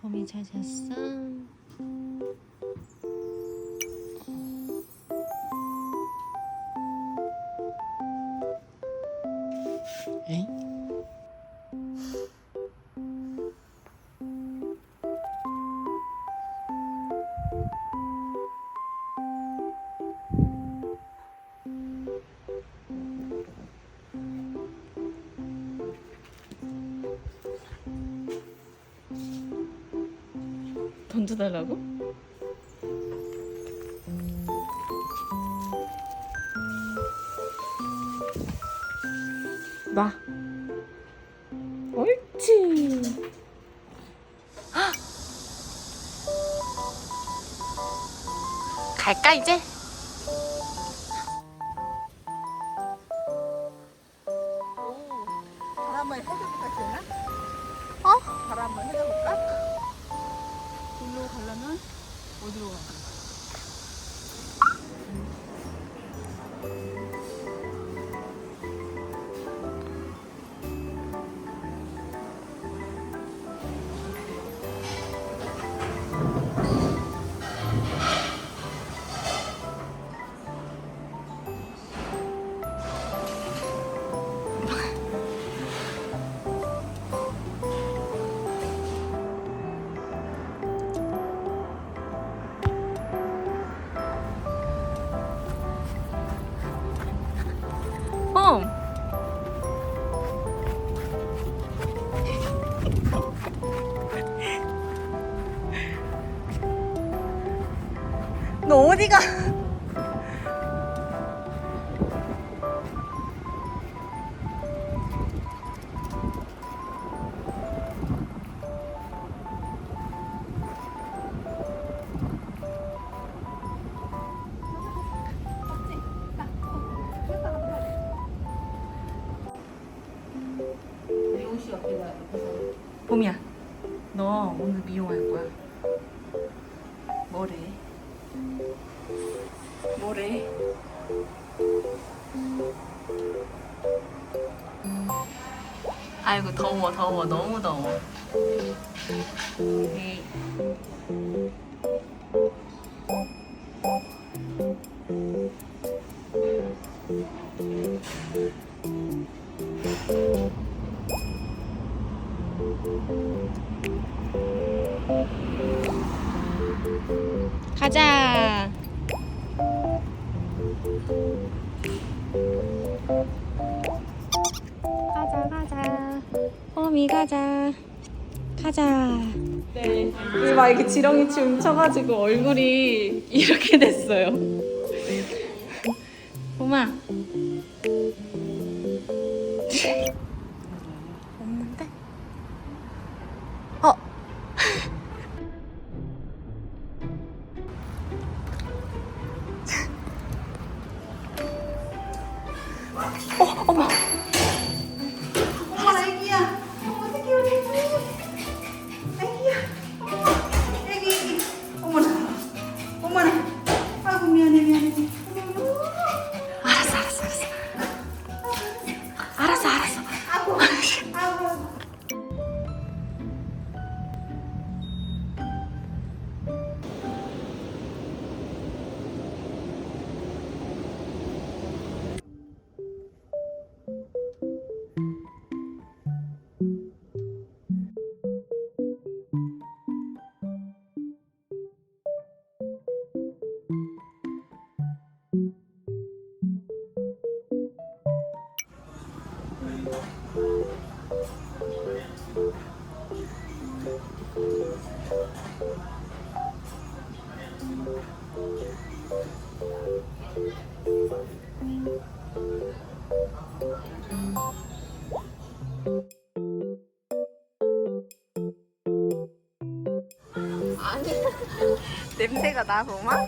봄이 잘 잤어? 에 던져달라고? 놔. 옳지. 헉! 갈까 이제? 발 한번 해줘볼까 지은아? 어? 발 한번 해줘볼까? 일로 가려면 어디로 가야 돼? 너 어디가? 미용실 옆에다 봄이야. 너 오늘 미용할 거야. 뭐래? 뭐래? 아이고 더워 더워 너무 더워. 네. 가자. 가자 가자. 봄이 가자. 가자. 네. 막 이렇게 지렁이 춤 춰가지고 얼굴이 이렇게 됐어요. 봄아. 어, 어머. 냄새가 나, 봄아?